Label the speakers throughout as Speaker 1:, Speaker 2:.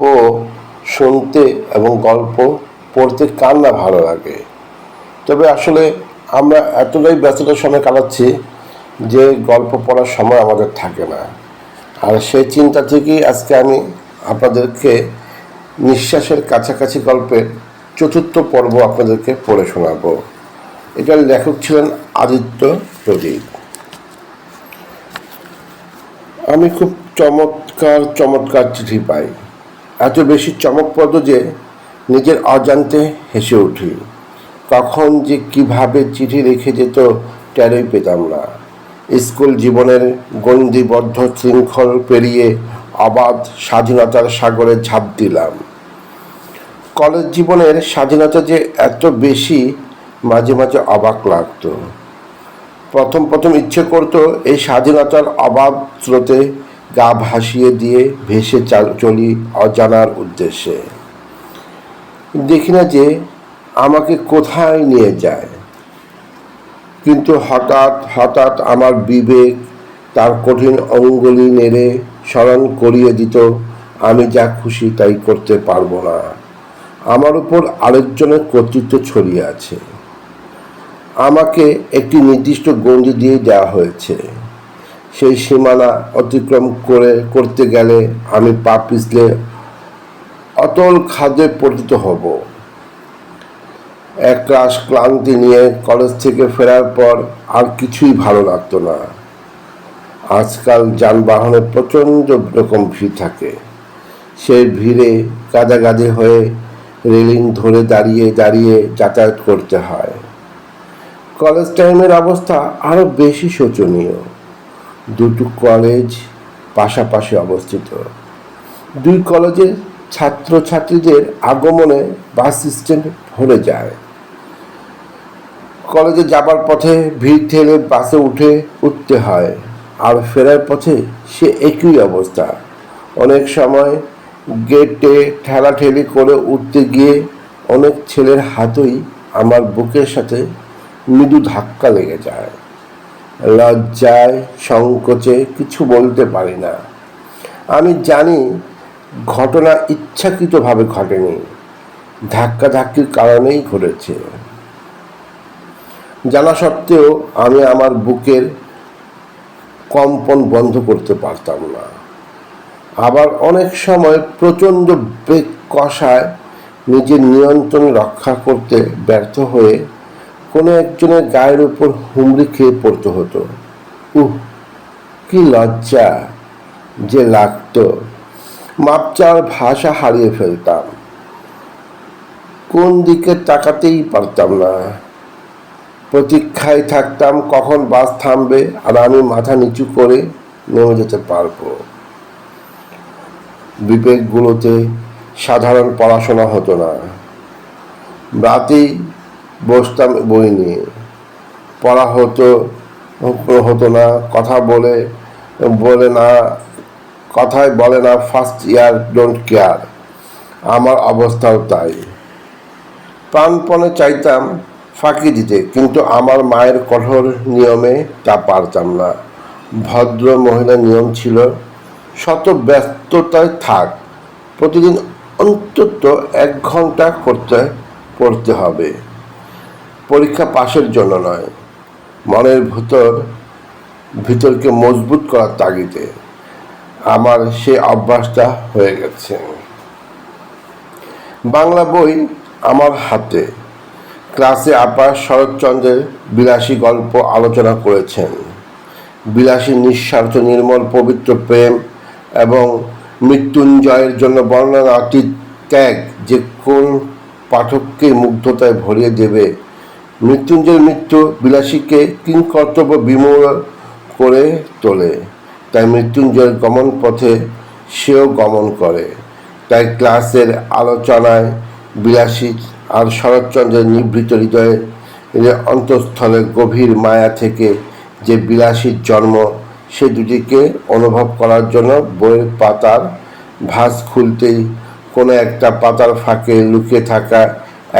Speaker 1: ও শুনতে এবং গল্প পড়তে কার না ভালো লাগে? তবে আসলে আমরা এতটাই ব্যস্ততার সময় কাটাচ্ছি যে গল্প পড়ার সময় আমাদের থাকে না। আর সেই চিন্তা থেকেই আজকে আমি আপনাদেরকে নিঃশ্বাসের কাছাকাছি গল্পের চতুর্থ পর্ব আপনাদেরকে পড়ে শোনাবো। এটার লেখক ছিলেন আদিত্য প্রদীপ। আমি খুব চমৎকার চমৎকার চিঠি পাই। এত বেশি চমকপ্রদ যে নিজের অজান্তে হেসে উঠি। কখন যে কীভাবে চিঠি রেখে যেত টেরই পেতাম না। স্কুল জীবনের গণ্ডিবদ্ধ শৃঙ্খল পেরিয়ে অবাধ স্বাধীনতার সাগরে ঝাঁপ দিলাম। কলেজ জীবনের স্বাধীনতা যে এত বেশি, মাঝে মাঝে অবাক লাগতো। প্রথম প্রথম ইচ্ছে করতো এই স্বাধীনতার অবাধ স্রোতে গা ভাসিয়ে দিয়ে ভেসে চলি অজানার উদ্দেশ্যে। দেখি না যে আমাকে কোথায় নিয়ে যায়। কিন্তু হঠাৎ হঠাৎ আমার বিবেক তার কঠিন অঙ্গুলি নেড়ে স্মরণ করিয়ে দিত, আমি যা খুশি তাই করতে পারব না। আমার উপর আরেকজনের কর্তৃত্ব ছড়িয়ে আছে। আমাকে একটি নির্দিষ্ট গণ্ডি দিয়ে দেওয়া হয়েছে। সেই সীমানা অতিক্রম করে, করতে গেলে আমি পা পিছলে অতল খাদে পতিত হব। এক ক্লাস ক্লান্তি নিয়ে কলেজ থেকে ফেরার পর আর কিছুই ভালো লাগতো না। আজকাল যানবাহনে প্রচণ্ড রকম ভিড় থাকে। সেই ভিড়ে গাদাগাদি হয়ে রেলিং ধরে দাঁড়িয়ে দাঁড়িয়ে যাতায়াত করতে হয়। কলেজ টাইমের অবস্থা আরও বেশি শোচনীয়। দুটো কলেজ পাশাপাশি অবস্থিত। দুই কলেজের ছাত্রছাত্রীদের আগমনে বাস স্ট্যান্ড ভরে যায়। কলেজে যাবার পথে ভিড় ঠেলে বাসে উঠে উঠতে হয়, আর ফেরার পথে সে একই অবস্থা। অনেক সময় গেটে ঠেলাঠেলি করে উঠতে গিয়ে অনেক ছেলের হাতই আমার বুকের সাথে মৃদু ধাক্কা লেগে যায়। লজ্জায়, সংকোচে কিছু বলতে পারি না। আমি জানি ঘটনা ইচ্ছাকৃতভাবে ঘটেনি। ধাক্কাধাক্কির কারণেই ঘটেছে। জানা সত্ত্বেও আমি আমার বুকের কম্পন বন্ধ করতে পারতাম না। আবার অনেক সময় প্রচণ্ড বেগ কষায় নিজের নিয়ন্ত্রণ রক্ষা করতে ব্যর্থ হয়ে কোনো একজনের গায়ের উপর হুমড়ি খেয়ে পড়তে হতো। উহ, কি লজ্জা যে লাগতো। মাপ চাওয়ার ভাষা হারিয়ে ফেলতাম। কোন দিকে তাকাতেই পারতাম না। প্রতীক্ষায় থাকতাম কখন বাস থামবে আর আমি মাথা নিচু করে নেমে যেতে পারব। বিবেকগুলোতে সাধারণ পড়াশোনা হতো না। রাতেই বসতাম বই নিয়ে। পড়া হতো হতো না, কথা বলে বলে না, কথায় বলে না ফার্স্ট ইয়ার ডোন্ট কেয়ার আমার অবস্থাও তাই। প্রাণপণে চাইতাম ফাঁকি দিতে, কিন্তু আমার মায়ের কঠোর নিয়মে তা পারতাম না। ভদ্র মহিলা নিয়ম ছিল, শত ব্যস্ততায় থাক। প্রতিদিন অন্তত এক ঘণ্টা করতে, পড়তে হবে। পরীক্ষা পাশের জন্য নয়, মনের ভিতর, ভিতরকে মজবুত করার তাগিদে। আমার সে অভ্যাসটা হয়ে গেছে। বাংলা বই আমার হাতে। ক্লাসে আপা শরৎচন্দ্রের বিলাসী গল্প আলোচনা করেছেন। বিলাসী, নিঃস্বার্থ, নির্মল, পবিত্র প্রেম এবং মৃত্যুঞ্জয়ের জন্য বর্ণনা অতি ত্যাগ যে কোন পাঠককে মুগ্ধতায় ভরিয়ে দেবে মৃত্যুঞ্জয়ের মৃত্যু বিলাসীকে কিং কর্তব্য বিমূল করে তোলে। তাই মৃত্যুঞ্জয়ের গমন পথে সেও গমন করে। তাই ক্লাসের আলোচনায় বিলাসী আর শরৎচন্দ্রের নিভৃত হৃদয়ে এদের অন্তঃস্থলে গভীর মায়া থেকে যে বিলাসীর জন্ম, সে দুটিকে অনুভব করার জন্য বইয়ের পাতার ভাঁজ খুলতেই কোনো একটা পাতার ফাঁকে লুকিয়ে থাকা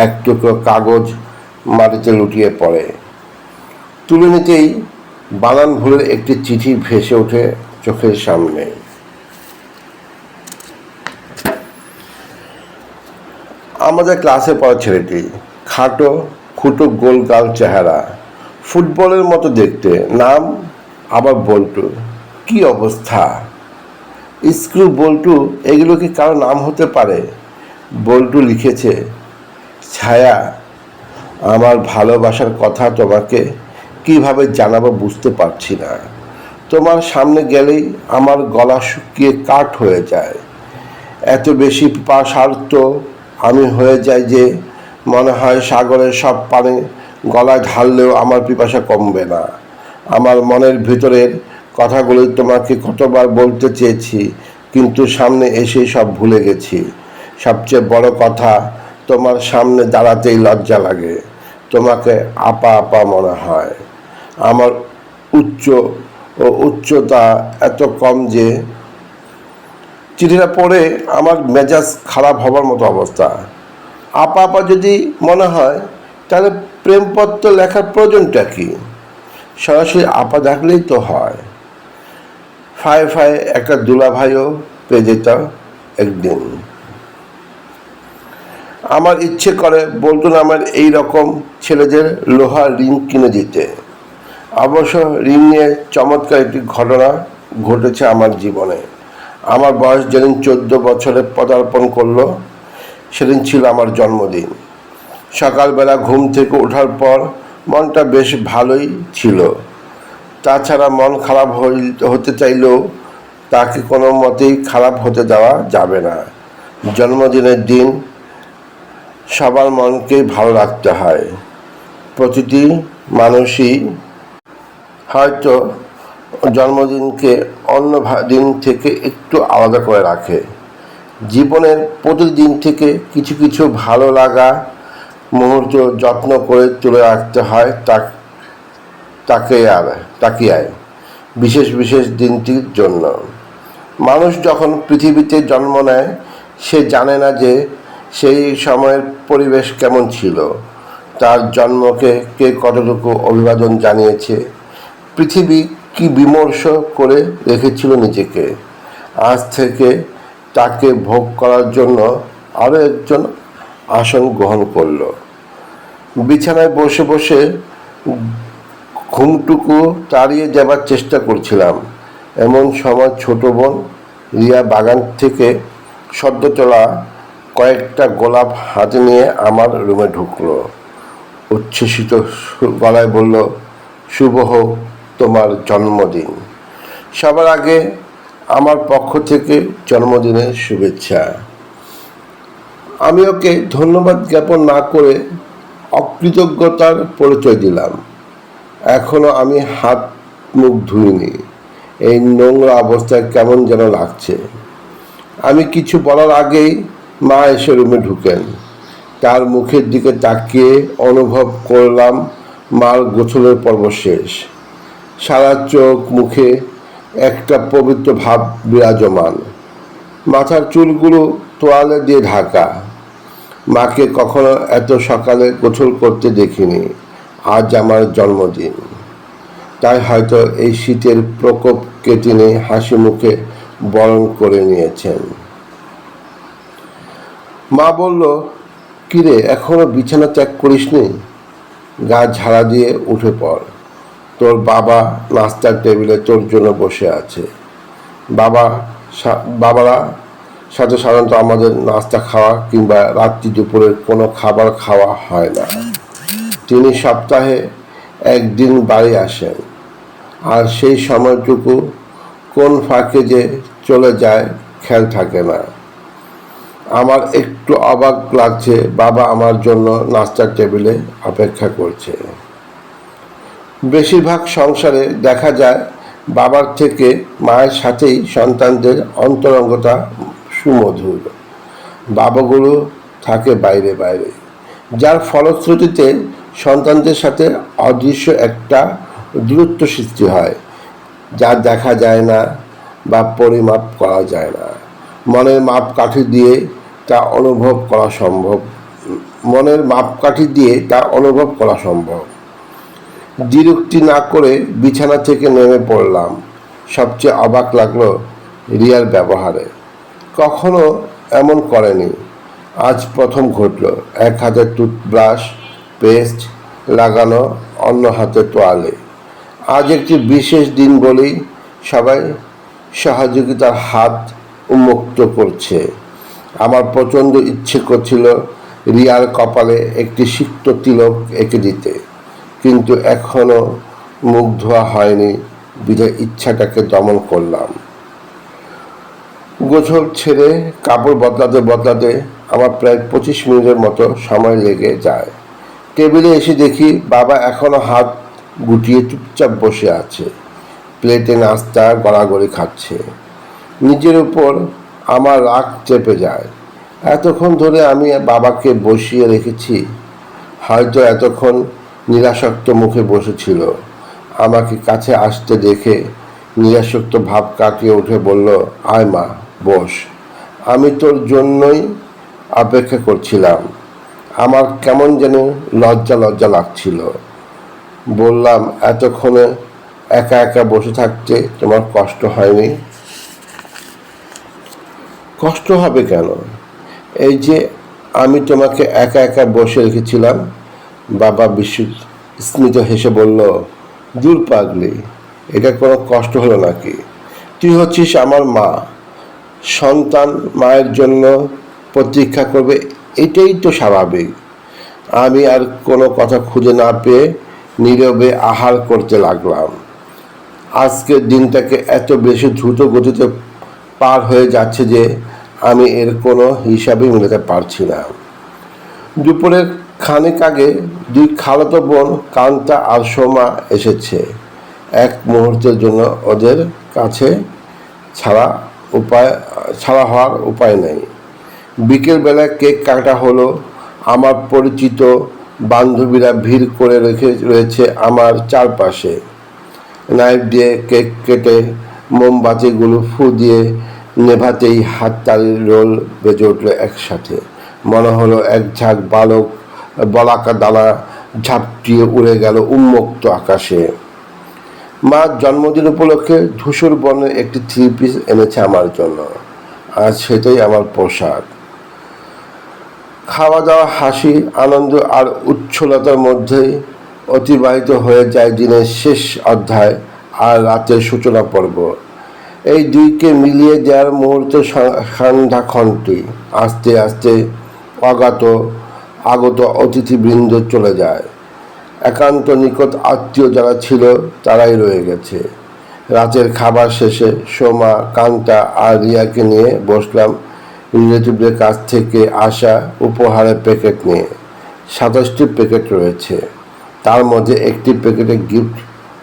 Speaker 1: এক টুকরো কাগজ মাটিতে লুটিয়ে পড়ে। তুলে নিতেই বানান ভুলের একটি চিঠি ভেসে ওঠে চোখের সামনে। আমাদের ক্লাসে পড়া ছেলেটি খাটো, খুটো, গোলগাল চেহারা। ফুটবলের মতো দেখতে। নাম আবার বল্টু। কি অবস্থা? স্ক্রু বল্টু, এগুলো কি কারও নাম হতে পারে? বল্টু লিখেছে, ছায়া আমার ভালোবাসার কথা তোমাকে কীভাবে জানাব বুঝতে পারছি না। তোমার সামনে গেলেই আমার গলা শুকিয়ে কাঠ হয়ে যায়। এত বেশি স্বার্থ আমি হয়ে যাই যে মনে হয় সাগরের সব পানি গলায় ঢাললেও আমার পিপাসা কমবে না। আমার মনের ভিতরের কথাগুলো তোমাকে কতবার বলতে চেয়েছি, কিন্তু সামনে এসে সব ভুলে গেছি। সবচেয়ে বড় কথা তোমার সামনে দাঁড়াতেই লজ্জা লাগে। তোমাকে আপা আপা মনে হয়। আমার উচ্চ ও উচ্চতা এত কম যে চিঠিটা পড়ে আমার মেজাজ খারাপ হবার মতো অবস্থা। আপা আপা যদি মনে হয়, তাহলে প্রেমপত্র লেখার প্রয়োজনটা কি? সরাসরি আপা ডাকলেই তো হয়। ফায়ে ফায়ে একটা দুলা ভাইও পেয়ে যেত একদিন। আমার ইচ্ছে করে বলতো না আমার এই রকম ছেলেদের লোহার রিং কিনে দিতে। অবশ্য রিং নিয়ে চমৎকার একটি ঘটনা ঘটেছে আমার জীবনে। আমার বয়স যেদিন চোদ্দ বছরে পদার্পণ করল, সেদিন ছিল আমার জন্মদিন। সকালবেলা ঘুম থেকে ওঠার পর মনটা বেশ ভালোই ছিল। তাছাড়া মন খারাপ হতে চাইলেও তাকে কোনো মতেই খারাপ হতে দেওয়া যাবে না। জন্মদিনের দিন সবার মনকেই ভালো রাখতে হয়। প্রতিটি মানুষই হয়তো জন্মদিনকে অন্য দিন থেকে একটু আলাদা করে রাখে। জীবনের প্রতিদিন থেকে কিছু কিছু ভালো লাগা মুহূর্ত যত্ন করে তুলে রাখতে হয় তা তাকে আর, তাকিয়ায়, বিশেষ বিশেষ দিনটির জন্য। মানুষ যখন পৃথিবীতে জন্ম নেয়, সে জানে না যে সেই সময়ের পরিবেশ কেমন ছিল? তার জন্মকে কে কতটুকু অভিবাদন জানিয়েছে? পৃথিবী কি বিমর্ষ করে রেখেছিল নিজেকে? আজ থেকে তাকে ভোগ করার জন্য আরও একজন আসন গ্রহণ করল। বিছানায় বসে বসে ঘুমটুকু তাড়িয়ে যাবার চেষ্টা করছিলাম। এমন সময় ছোট বোন রিয়া বাগান থেকে সদ্য তোলা কয়েকটা গোলাপ হাতে নিয়ে আমার রুমে ঢুকলো। উচ্ছ্বসিত গলায় বলল, শুভ হোক তোমার জন্মদিন। সবার আগে আমার পক্ষ থেকে জন্মদিনের শুভেচ্ছা। আমি ওকে ধন্যবাদ জ্ঞাপন না করে অকৃতজ্ঞতার পরিচয় দিলাম। এখনও আমি হাত মুখ ধুইনি। এই নোংরা অবস্থায় কেমন যেন লাগছে। আমি কিছু বলার আগেই মা এসে রুমে ঢুকেন। তার মুখের দিকে তাকিয়ে অনুভব করলাম মার গোছলের পর্ব শেষ। সারা চোখ মুখে একটা পবিত্র ভাব বিরাজমান। মাথার চুলগুলো তোয়ালে দিয়ে ঢাকা। মাকে কখনো এত সকালে গোছল করতে দেখিনি। আজ আমার জন্মদিন। তাই হয়তো এই শীতের প্রকোপকে তিনি হাসি মুখে বরণ করে নিয়েছেন। মা বলল, কিরে, এখনও বিছানা ত্যাগ করিসনি? গা ঝাড়া দিয়ে উঠে পড়। তোর বাবা নাস্তার টেবিলে তোর জন্য বসে আছে। বাবা বাবারা সাথে সাধারণত আমাদের নাস্তা খাওয়া কিংবা রাত্রি দুপুরের কোনো খাবার খাওয়া হয় না। তিনি সপ্তাহে একদিন বাড়ি আসেন। আর সেই সময়টুকু কোন ফাঁকে যে চলে যায় খেয়াল থাকে না। আমার একটু অবাক লাগছে, বাবা আমার জন্য নাস্তার টেবিলে অপেক্ষা করছে। বেশিরভাগ সংসারে দেখা যায়, বাবার থেকে মায়ের সাথেই সন্তানদের অন্তরঙ্গতা সুমধুর। বাবাগুলো থাকে বাইরে বাইরে। যার ফলশ্রুতিতে সন্তানদের সাথে অদৃশ্য একটা দূরত্ব সৃষ্টি হয়, যা দেখা যায় না বা পরিমাপ করা যায় না। মনের মাপ কাঠি দিয়ে তা অনুভব করা সম্ভব। মনের মাপকাঠি দিয়ে তা অনুভব করা সম্ভব। দ্বিরুক্তি না করে বিছানা থেকে নেমে পড়লাম। সবচেয়ে অবাক লাগল রিয়ার ব্যবহারে। কখনো এমন করেনি। আজ প্রথম ঘটল। এক হাতে টুথব্রাশ, পেস্ট লাগানো, অন্য হাতে তোয়ালে। আজ একটি বিশেষ দিন বলেই সবাই সহযোগিতার হাত উন্মুক্ত করছে। আমার প্রচণ্ড ইচ্ছে করছিল রিয়ার কপালে একটি সিক্ত তিলক এঁকে দিতে। কিন্তু এখনও মুখ ধোয়া হয়নি বিধে ইচ্ছাটাকে দমন করলাম। গোছল ছেড়ে কাপড় বদলাতে বদলাতে আমার প্রায় পঁচিশ মিনিটের মতো সময় লেগে যায়। টেবিলে এসে দেখি বাবা এখনও হাত গুটিয়ে চুপচাপ বসে আছে। প্লেটে নাস্তা, গড়াগড়ি খাচ্ছে। নিজের উপর আমার রাগ চেপে যায়। এতক্ষণ ধরে আমি বাবাকে বসিয়ে রেখেছি। হয়তো এতক্ষণ নিরাসক্ত মুখে বসেছিল। আমাকে কাছে আসতে দেখে নিরাসক্ত ভাব কাটিয়ে উঠে বলল, আয় মা, বস। আমি তোর জন্যই অপেক্ষা করছিলাম। আমার কেমন যেন লজ্জা লজ্জা লাগছিল। বললাম, এতক্ষণে একা একা বসে থাকতে তোমার কষ্ট হয়নি? কষ্ট হবে কেন? এই যে আমি তোমাকে একা একা বসে রেখেছিলাম, বাবা বিশ্ব স্মিত হেসে বলল, দূর পাগলি, এটা কোনো কষ্ট হলো নাকি? তুই হচ্ছিস আমার মা। সন্তান মায়ের জন্য প্রতীক্ষা করবে, এটাই তো স্বাভাবিক। আমি আর কোনো কথা খুঁজে না পেয়ে নীরবে আহার করতে লাগলাম। আজকের দিনটাকে এত বেশি দ্রুত গতিতে পার হয়ে যাচ্ছে যে আমি এর কোনো হিসাবই মেলাতে পারছি না। দুপুরের খানিক আগে দুই খালাতো বোন কান্তা আর সোমা এসেছে। এক মুহূর্তের জন্য ওদের কাছে ছাড়া উপায়, ছাড়া হওয়ার উপায় নেই। বিকেলবেলায় কেক কাটা হলো। আমার পরিচিত বান্ধবীরা ভিড় করে রেখে, রয়েছে আমার চারপাশে। নাইফ দিয়ে কেক কেটে মোমবাতিগুলো ফু দিয়ে নেভাতেই হাততালির রোল বেজে উঠল একসাথে। মনে হলো এক ঝাঁক বালক বলাকা দানা ঝাপটিয়ে উড়ে গেল উন্মুক্ত আকাশে। মা জন্মদিন উপলক্ষে ধূসর বর্ণের একটি থ্রি পিস এনেছে আমার জন্য। আর সেটাই আমার পোশাক। খাওয়া দাওয়া হাসি, আনন্দ আর উচ্ছলতার মধ্যেই অতিবাহিত হয়ে যায় দিনের শেষ অধ্যায়। আর রাতের সূচনা পর্ব। এই দুইকে মিলিয়ে দেওয়ার মুহূর্তে সন্ধ্যা ক্ষণটি আস্তে আস্তে অগাত আগত অতিথিবৃন্দ চলে যায়। একান্ত নিকট আত্মীয় যারা ছিল, তারাই রয়ে গেছে। রাতের খাবার শেষে সোমা, কান্তা আর রিয়াকে নিয়ে বসলাম রিলেটিভদের কাছ থেকে আসা উপহারের প্যাকেট নিয়ে। সাতাশটি প্যাকেট রয়েছে। তার মধ্যে একটি প্যাকেটে গিফট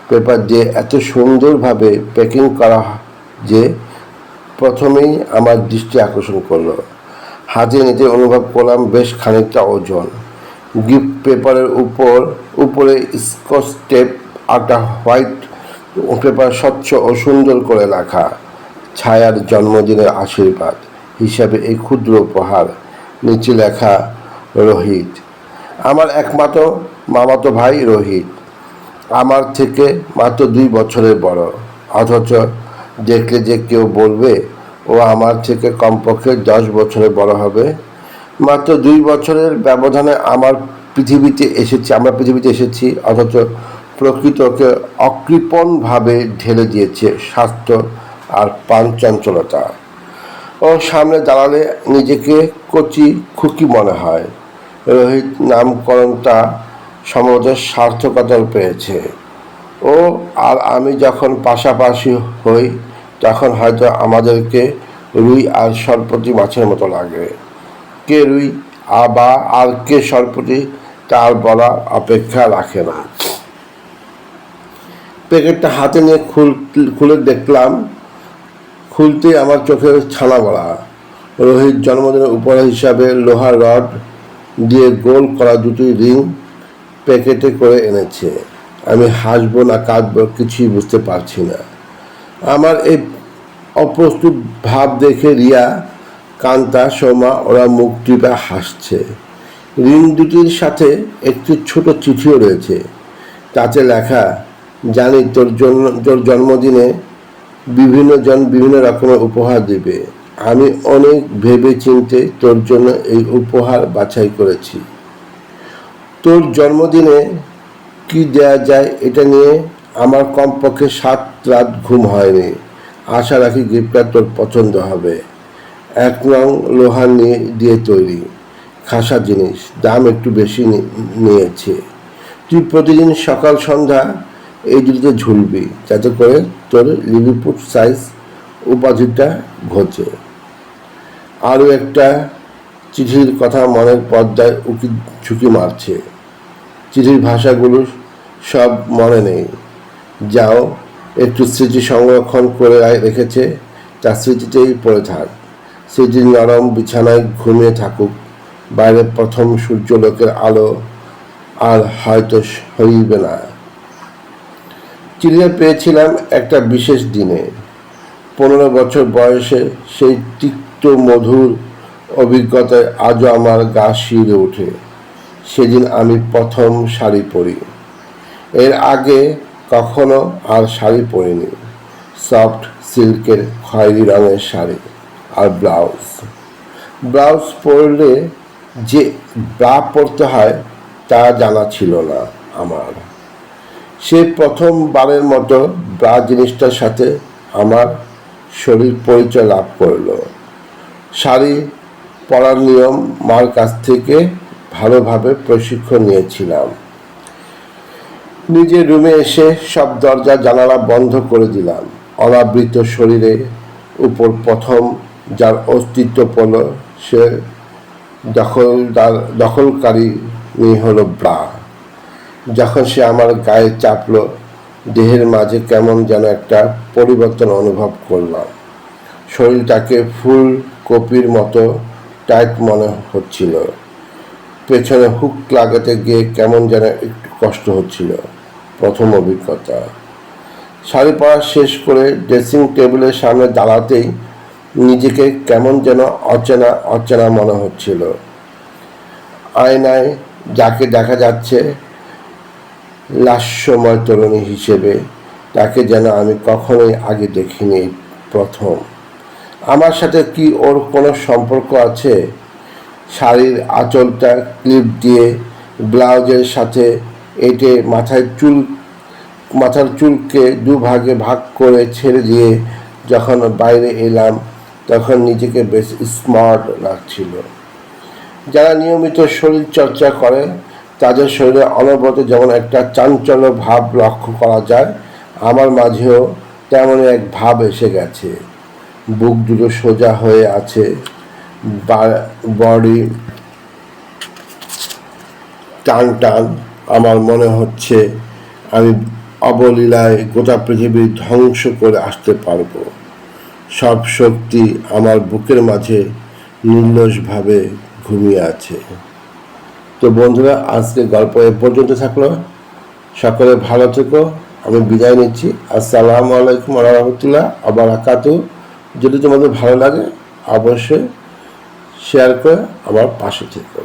Speaker 1: পেপার দিয়ে এত সুন্দরভাবে প্যাকিং করা যে প্রথমেই আমার দৃষ্টি আকর্ষণ করল। হাতে নিতে অনুভব করলাম বেশ খানিকটা ওজন। গিফট পেপারের উপর, উপরে স্কচ টেপ, আটা, হোয়াইট পেপার স্বচ্ছ ও সুন্দর করে লেখা ছায়ার জন্মদিনের আশীর্বাদ হিসাবে এই ক্ষুদ্র উপহার নিচে লেখা রোহিত। আমার একমাত্র মামাতো ভাই রোহিত। আমার থেকে মাত্র দুই বছরের বড়। অথচ দেখলে যে কেউ বলবে, ও আমার থেকে কমপক্ষে দশ বছরের বড় হবে। মাত্র দুই বছরের ব্যবধানে আমার পৃথিবীতে এসেছি, আমরা পৃথিবীতে এসেছি, অথচ প্রকৃতকে অকৃপণভাবে ঢেলে দিয়েছে স্বাস্থ্য আর পাঞ্চঞ্চলতা। ও সামনে দাঁড়ালে নিজেকে কচি খুকি মনে হয়। রোহিত নামকরণটা সম্ভবত সার্থকতা পেয়েছে। ও, আর আমি যখন পাশাপাশি হই, তখন হয়তো আমাদেরকে রুই আর সরপতি মাছের মতো লাগে। কে রুই বা, আর কে সরপতি তার বলা অপেক্ষা রাখে না। প্যাকেটটা হাতে নিয়ে খুল, খুলে দেখলাম, খুলতে আমার চোখে ছানা বলা রোহিত জন্মদিনের উপহার হিসাবে লোহার রড দিয়ে গোল করা দুটি রিং প্যাকেটে করে এনেছে। আমি হাসবো না, কাঁদবো, কিছুই বুঝতে পারছি না। আমার এই অপ্রস্তুত ভাব দেখে রিয়া, কান্তা, সোমা, ওরা মুখ টিপে হাসছে। রিং দুটির সাথে একটি ছোট চিঠিও রয়েছে। তাতে লেখা, জানি তোর জন্য তোর জন্মদিনে বিভিন্ন জন বিভিন্ন রকমের উপহার দিবে। আমি অনেক ভেবে চিনতে তোর জন্য এই উপহার বাছাই করেছি। তোর জন্মদিনে কি দেয়া যায় এটা নিয়ে আমার কমপক্ষে সাত রাত ঘুম হয়নি। আশা রাখি গিফটটা তোর পছন্দ হবে। এক নং লোহা নিয়ে দিয়ে তৈরি। খাসা জিনিস, দাম একটু বেশি নিয়েছে। তুই প্রতিদিন সকাল, সন্ধ্যা এই দুটিতে ঝুলবি, যাতে করে তোর লিলিপুট সাইজ উপাধিটা ঘোচে। আরও একটা চিঠির কথা মনের পর্দায় উকি, ঝুঁকি মারছে। চিঠির ভাষাগুলো সব মনে নেই। যাও, একটু স্মৃতি সংরক্ষণ করে রেখেছে তার স্মৃতিতেই পড়ে থাক। স্মৃতির নরম বিছানায় ঘুমিয়ে থাকুক। বাইরে প্রথম সূর্যলোকের আলো আর হয়তো হইবে না। চিঠিটা পেয়েছিলাম একটা বিশেষ দিনে। পনেরো বছর বয়সে সেই তিক্ত মধুর অভিজ্ঞতায় আজও আমার গা শিরে ওঠে। সেদিন আমি প্রথম শাড়ি পরি। এর আগে কখনো আর শাড়ি পরিনি। সফট সিল্কের খয়েরি রঙের শাড়ি আর ব্লাউজ। ব্লাউজ পরলে যে ব্রা পরতে হয় তা জানা ছিল না আমার। সে প্রথমবারের মতো ব্রা জিনিসটার সাথে আমার শরীর পরিচয় লাভ করল। শাড়ি পরার নিয়ম মার কাছ থেকে ভালোভাবে প্রশিক্ষণ নিয়েছিলাম। নিজের রুমে এসে সব দরজা, জানালা বন্ধ করে দিলাম। অনাবৃত শরীরে উপর প্রথম যার অস্তিত্ব পড়ল সে দখলদার দখলকারী হলো ব্রা। যখন সে আমার গায়ে চাপলো, দেহের মাঝে কেমন যেন একটা পরিবর্তন অনুভব করলাম। শরীরটাকে ফুল কপির মতো টাইট মনে হচ্ছিল। পেছনে হুক লাগাতে গিয়ে কেমন যেন একটু কষ্ট হচ্ছিল। প্রথম অভিজ্ঞতা। শাড়ি পরা শেষ করে ড্রেসিং টেবিলের সামনে দাঁড়াতেই নিজেকে কেমন যেন অচেনা অচেনা মনে হচ্ছিল। আয়নায় যাকে দেখা যাচ্ছে, লাস্যময় তরুণী হিসেবে তাকে যেন আমি কখনোই আগে দেখিনি প্রথম। আমার সাথে কি ওর কোনো সম্পর্ক আছে? শাড়ির আঁচলটা ক্লিপ দিয়ে ব্লাউজের সাথে এটে মাথায় চুল, মাথার চুলকে দুভাগে ভাগ করে ছেড়ে দিয়ে যখন বাইরে এলাম, তখন নিজেকে বেশ স্মার্ট লাগছিল। যারা নিয়মিত শরীর চর্চা করে, তাদের শরীরে অনবরত যেমন একটা চাঞ্চল্য ভাব লক্ষ্য করা যায়, আমার মাঝেও তেমনই এক ভাব এসে গেছে। বুক দুটো সোজা হয়ে আছে। বডি টান টান আমার মনে হচ্ছে আমি অবলীলায় গোটা পৃথিবী ধ্বংস করে আসতে পারব। সব শক্তি আমার বুকের মাঝে নির্লসভাবে ঘুমিয়ে আছে। তো বন্ধুরা, আজকে গল্প এ পর্যন্ত থাকল। সকলে ভালো থেকো। আমি বিদায় নিচ্ছি। আসসালামু আলাইকুম রহমতুল্লাহ আবার আকাতু যদি তোমাদের ভালো লাগে, অবশ্যই শেয়ার করে আমার পাশে থেকো